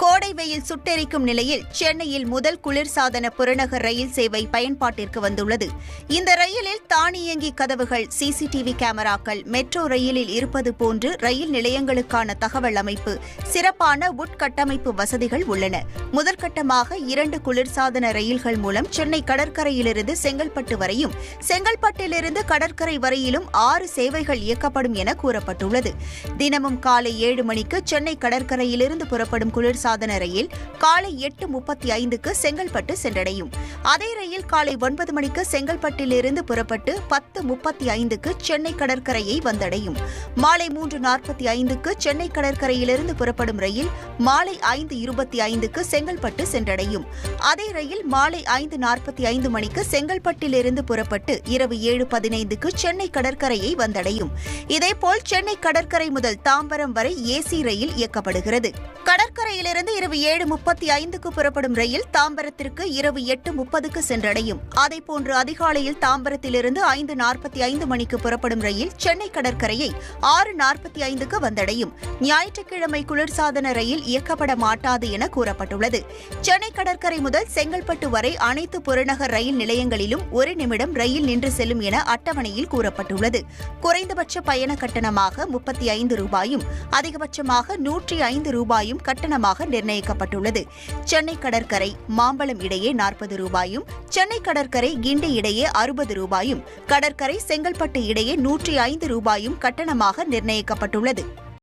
கோடை வெயில் சுட்டெரிக்கும் நிலையில் சென்னையில் முதல் குளிர்சாதன புறநகர் ரயில் சேவை பயன்பாட்டிற்கு வந்துள்ளது. இந்த ரயிலில் தானியங்கி கதவுகள் சிசிடிவி கேமராக்கள் மெட்ரோ ரயிலில் இருப்பது போன்று ரயில் நிலையங்களுக்கான தகவல் அமைப்பு சிறப்பான உட்கட்டமைப்பு வசதிகள் உள்ளன. முதற்கட்டமாக இரண்டு குளிர்சாதன ரயில்கள் மூலம் சென்னை கடற்கரையிலிருந்து செங்கல்பட்டு வரையும் செங்கல்பட்டிலிருந்து கடற்கரை வரையிலும் ஆறு சேவைகள் இயக்கப்படும் என கூறப்பட்டுள்ளது. தினமும் காலை ஏழு மணிக்கு சென்னை கடற்கரையிலிருந்து புறப்படும் குளிர்சாதன சாதன ரயில் காலை எட்டு முப்பத்தி ஐந்துக்கு செங்கல்பட்டு சென்றடையும். அதே ரயில் காலை ஒன்பது மணிக்கு செங்கல்பட்டிலிருந்து புறப்பட்டு பத்து முப்பத்தி ஐந்துக்கு சென்னை கடற்கரையை வந்தடையும். மாலை மூன்று நாற்பத்தி ஐந்துக்கு சென்னை கடற்கரையிலிருந்து புறப்படும் ரயில் மாலை ஐந்து இருபத்தி ஐந்துக்கு செங்கல்பட்டு சென்றடையும். அதே ரயில் மாலை ஐந்து நாற்பத்தி ஐந்து மணிக்கு செங்கல்பட்டிலிருந்து புறப்பட்டு இரவு ஏழு பதினைந்துக்கு சென்னை கடற்கரையை வந்தடையும். இதேபோல் சென்னை கடற்கரை முதல் தாம்பரம் வரை ஏசி ரயில் இயக்கப்படுகிறது. கடற்கரையிலிருந்து இரவு ஏழு முப்பத்தி ஐந்துக்கு புறப்படும் ரயில் தாம்பரத்திற்கு இரவு எட்டு முப்பதுக்கு சென்றடையும். அதேபோன்று அதிகாலையில் தாம்பரத்திலிருந்து ஐந்து நாற்பத்தி ஐந்து மணிக்கு புறப்படும் ரயில் சென்னை கடற்கரையை ஆறு நாற்பத்தி ஐந்துக்கு வந்தடையும். ஞாயிற்றுக்கிழமை குளிர்சாதன ரயில் இயக்கப்பட மாட்டாது என கூறப்பட்டுள்ளது. சென்னை கடற்கரை முதல் செங்கல்பட்டு வரை அனைத்து புறநகர் ரயில் நிலையங்களிலும் ஒரு நிமிடம் ரயில் நின்று செல்லும் என அட்டவணையில் கூறப்பட்டுள்ளது. குறைந்தபட்ச பயண கட்டணமாக முப்பத்தி ஐந்து ரூபாயும் அதிகபட்சமாக நூற்றி ஐந்து ரூபாயும் கட்டணமாக நிர்ணயிக்கப்பட்டுள்ளது. சென்னை கடற்கரை மாம்பழம் இடையே நாற்பது ரூபாயும் சென்னை கடற்கரை கிண்டி இடையே அறுபது ரூபாயும் கடற்கரை செங்கல்பட்டு இடையே நூற்றி ஐந்து ரூபாயும் கட்டணமாக நிர்ணயிக்கப்பட்டுள்ளது.